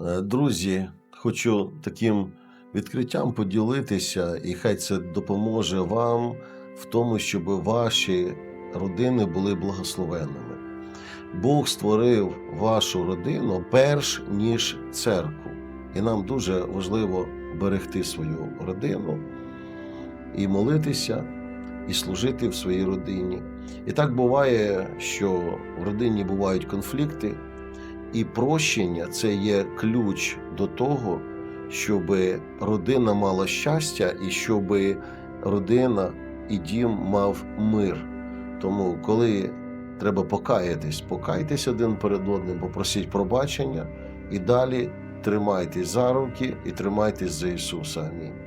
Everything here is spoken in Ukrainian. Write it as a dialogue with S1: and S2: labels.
S1: Е, Друзі, хочу таким відкриттям поділитися, і хай це допоможе вам в тому, щоб ваші родини були благословенними. Бог створив вашу родину перш ніж церкву. І нам дуже важливо берегти свою родину і молитися, і служити в своїй родині. І так буває, що в родині бувають конфлікти, і прощення це є ключ до того, щоб родина мала щастя і щоб родина і дім мав мир. Тому, коли треба покаятись, покайтесь один перед одним, попросіть пробачення і далі тримайтесь за руки і тримайтесь за Ісуса. Амінь.